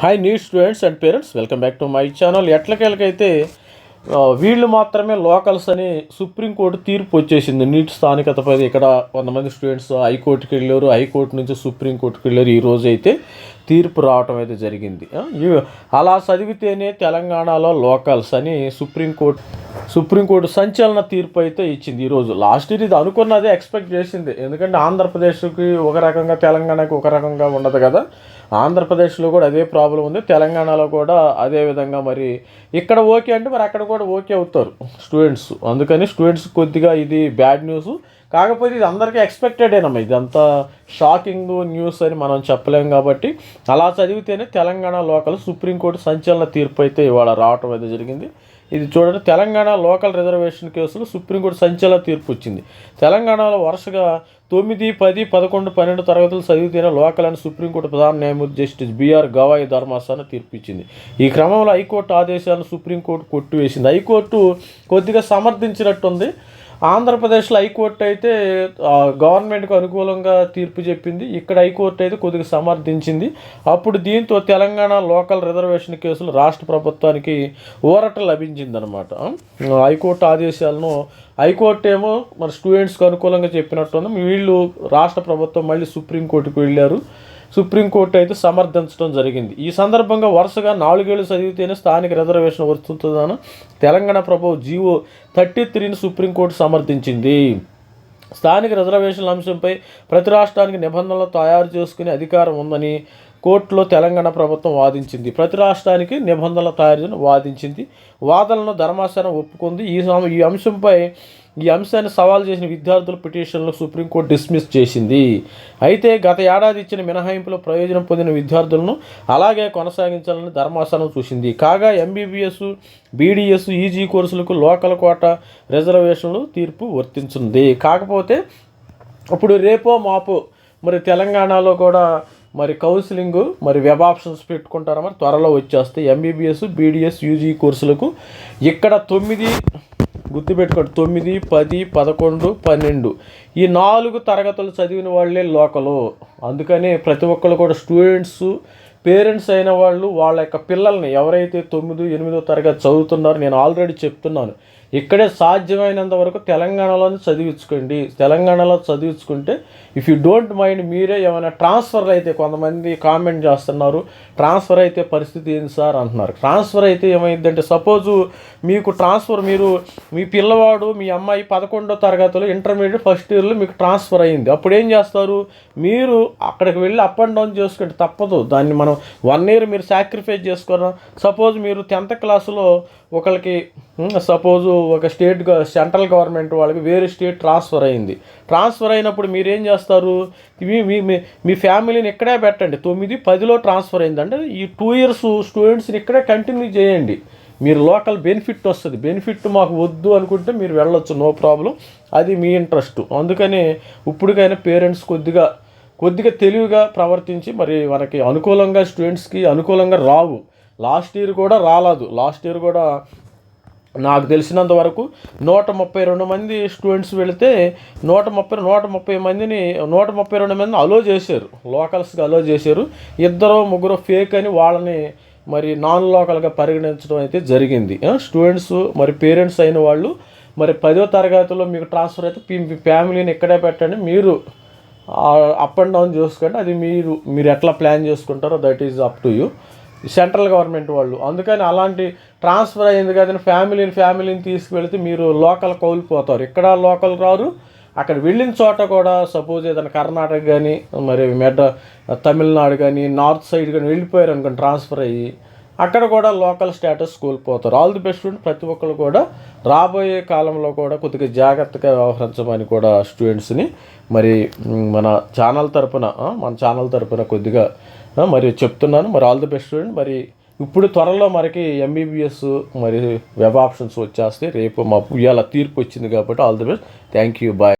Hi new students and parents welcome back to my channel ఎట్లకెళ్ళకైతే వీళ్ళు మాత్రమే locals అని supreme court తీర్పు వచ్చేసింది. నీటి స్థానికతపై ఇక్కడ కొంతమంది స్టూడెంట్స్ హైకోర్టుకి వెళ్ళారు. హైకోర్టు నుంచి సుప్రీంకోర్టుకి వెళ్ళారు. ఈ రోజు అయితే తీర్పు రావటం అయితే జరిగింది. అలా చదివితేనే తెలంగాణలో లోకల్స్ అని సుప్రీంకోర్టు సుప్రీంకోర్టు సంచలన తీర్పు అయితే ఇచ్చింది ఈరోజు లాస్ట్ ఇయర్ ఇది అనుకున్నదే ఎక్స్పెక్ట్ చేసింది. ఎందుకంటే ఆంధ్రప్రదేశ్కి ఒక రకంగా తెలంగాణకి ఒక రకంగా ఉండదు కదా. ఆంధ్రప్రదేశ్లో కూడా అదే ప్రాబ్లం ఉంది. తెలంగాణలో కూడా అదే విధంగా మరి ఇక్కడ ఓకే అంటే మరి అక్కడ కూడా ఓకే అవుతారు స్టూడెంట్స్ అందుకని స్టూడెంట్స్ కొద్దిగా ఇది బ్యాడ్ న్యూస్ కాకపోతే ఇది అందరికీ ఎక్స్పెక్టెడేనమ్మా ఇదంతా షాకింగ్ న్యూస్ అని మనం చెప్పలేం కాబట్టి అలా చదివితేనే తెలంగాణ లోకల్ సుప్రీంకోర్టు సంచలన తీర్పు అయితే ఇవాళ రావటం అయితే జరిగింది. ఇది చూడండి తెలంగాణ లోకల్ రిజర్వేషన్ కేసులో సుప్రీంకోర్టు సంచలన తీర్పు వచ్చింది. తెలంగాణలో వరుసగా తొమ్మిది పది పదకొండు పన్నెండు తరగతులు చదివితేనే లోకల్ అని సుప్రీంకోర్టు ప్రధాన న్యాయమూర్తి జస్టిస్ బిఆర్ గవాయి ధర్మాసనం తీర్పిచ్చింది. ఈ క్రమంలో హైకోర్టు ఆదేశాలను సుప్రీంకోర్టు కొట్టివేసింది. హైకోర్టు కొద్దిగా సమర్థించినట్టుంది. ఆంధ్రప్రదేశ్లో హైకోర్టు అయితే ఆ, గవర్నమెంట్కు అనుకూలంగా తీర్పు చెప్పింది. ఇక్కడ హైకోర్టు అయితే కొద్దిగా సమర్థించింది. అప్పుడు దీంతో తెలంగాణ లోకల్ రిజర్వేషన్ కేసులు రాష్ట్ర ప్రభుత్వానికి ఊరట లభించిందనమాట హైకోర్టు ఆదేశాలను హైకోర్టు ఏమో మన స్టూడెంట్స్కి అనుకూలంగా చెప్పినట్టుంది వీళ్ళు రాష్ట్ర ప్రభుత్వం మళ్ళీ సుప్రీంకోర్టుకు వెళ్ళారు. సుప్రీంకోర్టు అయితే సమర్థించడం జరిగింది. ఈ సందర్భంగా వరుసగా నాలుగేళ్ళు చదివితేనే స్థానిక రిజర్వేషన్ వస్తుందని తెలంగాణ ప్రభు జీవో థర్టీ త్రీని సుప్రీంకోర్టు సమర్థించింది. స్థానిక రిజర్వేషన్ల అంశంపై ప్రతి రాష్ట్రానికి నిబంధనలు తయారు చేసుకునే అధికారం ఉందని కోర్టులో తెలంగాణ ప్రభుత్వం వాదించింది. ప్రతి రాష్ట్రానికి నిబంధనలు తయారు వాదించింది. వాదనలను ధర్మాసనం ఒప్పుకుంది. ఈ ఈ అంశంపై ఈ అంశాన్ని సవాల్ చేసిన విద్యార్థుల పిటిషన్లు సుప్రీంకోర్టు డిస్మిస్ చేసింది. అయితే గత ఏడాది ఇచ్చిన మినహాయింపులో ప్రయోజనం పొందిన విద్యార్థులను అలాగే కొనసాగించాలని ధర్మాసనం చూసింది. కాగా ఎంబీబీఎస్ బీడీఎస్ ఈజీ కోర్సులకు లోకల్ కోట రిజర్వేషన్లు తీర్పు వర్తించింది. కాకపోతే ఇప్పుడు రేపో మాపో మరి తెలంగాణలో కూడా మరి కౌన్సిలింగ్ మరి వెబ్ ఆప్షన్స్ పెట్టుకుంటారా? మరి త్వరలో వచ్చేస్తాయి. ఎంబీబీఎస్ బీడీఎస్ యూజీ కోర్సులకు ఇక్కడ తొమ్మిది గుర్తుపెట్టుకోండి. తొమ్మిది పది పదకొండు పన్నెండు. ఈ నాలుగు తరగతులు చదివిన వాళ్ళే లోకలు. అందుకనే ప్రతి ఒక్కరు కూడా స్టూడెంట్స్ పేరెంట్స్ అయిన వాళ్ళు వాళ్ళ యొక్క పిల్లల్ని ఎవరైతే తొమ్మిది ఎనిమిదో తరగతి చదువుతున్నారో నేను ఆల్రెడీ చెప్తున్నాను. ఇక్కడే సాధ్యమైనంత వరకు తెలంగాణలోనే చదివించుకోండి. తెలంగాణలో చదివించుకుంటే ఇఫ్ యూ డోంట్ మైండ్ మీరే ఏమైనా ట్రాన్స్ఫర్ అయితే కొంతమంది కామెంట్ చేస్తున్నారు. ట్రాన్స్ఫర్ అయితే పరిస్థితి ఏంటి సార్ అంటున్నారు. ట్రాన్స్ఫర్ అయితే ఏమైందంటే సపోజు మీకు ట్రాన్స్ఫర్ మీరు మీ పిల్లవాడు మీ అమ్మాయి పదకొండో తరగతిలో ఇంటర్మీడియట్ ఫస్ట్ ఇయర్లో మీకు ట్రాన్స్ఫర్ అయ్యింది అప్పుడు ఏం చేస్తారు? మీరు అక్కడికి వెళ్ళి అప్ అండ్ డౌన్ చేసుకుంటే తప్పదు. దాన్ని మనం వన్ ఇయర్ మీరు సాక్రిఫైస్ చేసుకోవడం సపోజ్ మీరు టెన్త్ క్లాస్లో ఒకరికి సపోజు ఒక స్టేట్ సెంట్రల్ గవర్నమెంట్ వాళ్ళకి వేరే స్టేట్ ట్రాన్స్ఫర్ అయింది. ట్రాన్స్ఫర్ అయినప్పుడు మీరేం చేస్తారు? చేస్తారు? మీ మీ మీ- ఫ్యామిలీని ఇక్కడే పెట్టండి. తొమ్మిది పదిలో ట్రాన్స్ఫర్ అయింది అంటే ఈ టూ ఇయర్స్ స్టూడెంట్స్ని ఇక్కడే కంటిన్యూ చేయండి. మీరు లోకల్ బెనిఫిట్ వస్తుంది. బెనిఫిట్ మాకు వద్దు అనుకుంటే మీరు వెళ్ళొచ్చు నో ప్రాబ్లం. అది మీ ఇంట్రెస్ట్. అందుకని ఇప్పటికైనా పేరెంట్స్ కొద్దిగా కొద్దిగా తెలివిగా ప్రవర్తించి మరి మనకి అనుకూలంగా స్టూడెంట్స్కి అనుకూలంగా రావు. లాస్ట్ ఇయర్ కూడా రాలేదు. లాస్ట్ ఇయర్ కూడా నాకు తెలిసినంత వరకు నూట ముప్పై రెండు మంది స్టూడెంట్స్ వెళితే నూట ముప్పై నూట ముప్పై మందిని నూట ముప్పై రెండు మందిని అలో చేశారు. లోకల్స్గా అలో చేశారు. ఇద్దరు ముగ్గురు ఫేక్ అని వాళ్ళని మరి నాన్ లోకల్గా పరిగణించడం అయితే జరిగింది. స్టూడెంట్స్ మరి పేరెంట్స్ అయిన వాళ్ళు మరి పదో తరగతిలో మీకు ట్రాన్స్ఫర్ అయితే మీ- ఫ్యామిలీని ఇక్కడే పెట్టండి. మీరు అప్ అండ్ డౌన్ చేసుకోండి. అది మీరు మీరు ఎట్లా ప్లాన్ చేసుకుంటారో that is up to you central government వాళ్ళు. అందుకని అలాంటి ట్రాన్స్ఫర్ అయింది కదని ఫ్యామిలీని ఫ్యామిలీని తీసుకువెళ్తే మీరు లోకల్ కోల్పోతారు. ఇక్కడ లోకల్ రారు. అక్కడ వెళ్ళిన చోట కూడా సపోజ్ ఏదైనా కర్ణాటక కానీ మరి మెడ తమిళనాడు కానీ నార్త్ సైడ్ కానీ వెళ్ళిపోయారు అనుకోండి ట్రాన్స్ఫర్ అయ్యి అక్కడ కూడా లోకల్ స్టేటస్ కోల్పోతారు. ఆల్ ది బెస్ట్ స్టూడెంట్ ప్రతి ఒక్కరు కూడా రాబోయే కాలంలో కూడా కొద్దిగా జాగ్రత్తగా వ్యవహరించమని కూడా స్టూడెంట్స్ని మరి మన ఛానల్ తరపున మన ఛానల్ తరపున కొద్దిగా మరి చెప్తున్నాను. మరి ఆల్ ది బెస్ట్ స్టూడెంట్ మరి ఇప్పుడు త్వరలో మనకి ఎంబీబీఎస్ మరి వెబ్ ఆప్షన్స్ వచ్చేస్తాయి. రేపు మా ఇవాళ తీర్పు వచ్చింది కాబట్టి all the best thank you bye